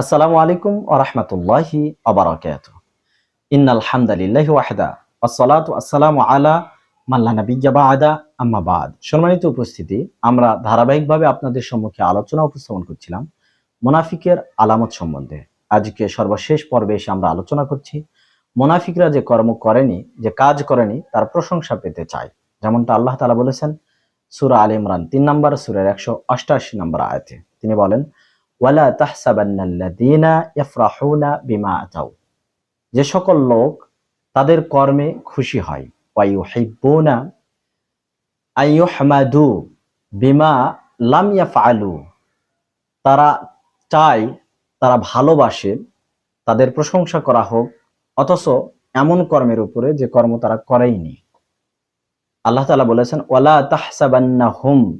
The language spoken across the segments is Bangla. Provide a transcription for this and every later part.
আসসালামু আলাইকুম ওরহমতুল্লাহি আবরাকাত ইন্নাল হামদালিল্লাহি ওয়াহদা সম্মানিত উপস্থিতি, আমরা ধারাবাহিকভাবে আপনাদের সম্মুখে আলোচনা উপস্থাপন করছিলাম মুনাফিকের আলামত সম্বন্ধে। আজকে সর্বশেষ পর্বে এসে আমরা আলোচনা করছি মুনাফিকরা যে কর্ম করেনি, যে কাজ করেনি, তার প্রশংসা পেতে চায়। যেমনটা আল্লাহ তাআলা বলেছেন, সূরা আল ইমরান তিন নম্বর, সুরের একশো অষ্টাশি নম্বর আয়াতে। তিনি বলেন ওয়ালা তাহসাবান্নাল্লাযীনা ইয়াফরাহুনা বিমা আতাউ। যে সকল লোক তাদের কর্মে খুশি হয়। ওয়ায়ুহিব্বুনা আইয়ুহমাদু বিমা লাম ইয়াফআলু। তারা চায়, তারা ভালোবাসে, তাদের প্রশংসা করা হোক, অথচ এমন কর্মের উপরে যে কর্ম তারা করেইনি। আল্লাহ তাআলা বলেছেন, ওয়ালা তাহসাবান্না হুম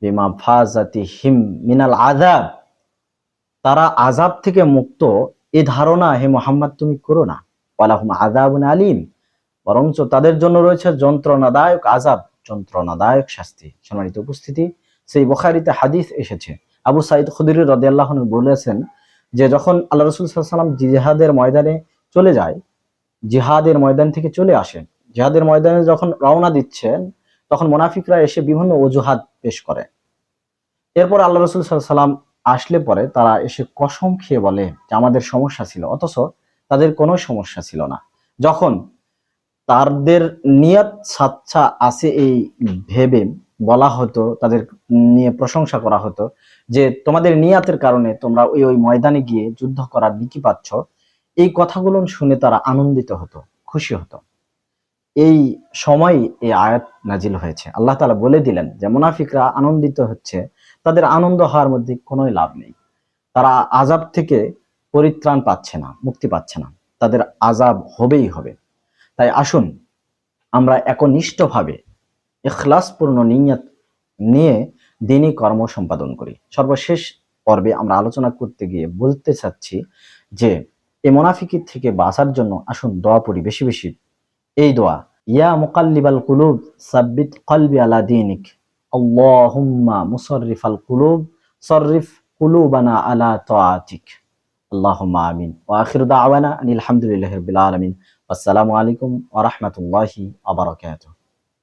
বিমা ফাজাতিহিম মিনাল আযাব। তারা আজাব থেকে মুক্ত। এ ধারণা, হে মোহাম্মদ, তুমি করো না। ওয়ালাহুম আযাবুন আলিম। বরঞ্চ তাদের জন্য রয়েছে যন্ত্রণাদায়ক আজাব যন্ত্রণাদায়ক শাস্তি। সম্মানিত উপস্থিতি, সেই বুখারীতে হাদিস এসেছে। আবু সাইদ খুদরি রাদিয়াল্লাহু বলেছেন যে, যখন আল্লাহ রসুল সাল্লাম জিহাদের ময়দানে চলে যায়, জিহাদের ময়দান থেকে চলে আসেন জিহাদের ময়দানে যখন রওনা দিচ্ছেন, তখন মুনাফিকরা এসে বিভিন্ন অজুহাত পেশ করে। এরপর আল্লাহ রসুল সাল্লাম আসলে পরে তারা এসে কসম খেয়ে বলে যে আমাদের সমস্যা ছিল, অথচ তাদের কোনো সমস্যা ছিল না। যখন তাদের নিয়ত সাচ্ছা আছে এই ভেবে বলা হতো, তাদের নিয়ে প্রশংসা করা হতো যে তোমাদের নিয়াতের কারণে তোমরা ওই ওই ময়দানে গিয়ে যুদ্ধ করার বিকি পাচ্ছ, এই কথাগুলো শুনে তারা আনন্দিত হতো, খুশি হতো। এই সময় এই আয়াত নাজিল হয়েছে। আল্লাহ তালা বলে দিলেন যে, মুনাফিকরা আনন্দিত হচ্ছে তাদের আনন্দ হওয়ার মধ্যে কোনো লাভ নেই। তারা আজাব থেকে পরিত্রাণ পাচ্ছে না, মুক্তি পাচ্ছে না। তাদের আজাব হবেই হবে। তাই আসুন, আমরা একনিষ্ঠভাবে এখলাসপূর্ণ নিয়ত নিয়ে দিনই কর্ম সম্পাদন করি। সর্বশেষ পর্বে আমরা আলোচনা করতে গিয়ে বলতে চাচ্ছি যে এ মোনাফিকির থেকে বাঁচার জন্য আসুন দোয়া পড়ি বেশি বেশি। এই দোয়া, ইয়া মোকাল্লিবাল কুলুব, সাব্বিত কলবি আলা দিনিক। আল্লাহুম্মা মুসাররিফাল কুলুব সররিফ কুলুবানা আলা তাআতিক আল্লাহুম্মা আমিন ওয়া আখিরু দাওয়ানা আলহামদুলিল্লাহি হামদুলিল্লাহি রাব্বিল আলামিন আসসালামু আলাইকুম ওয়া রাহমাতুল্লাহি ওয়া বারাকাতুহু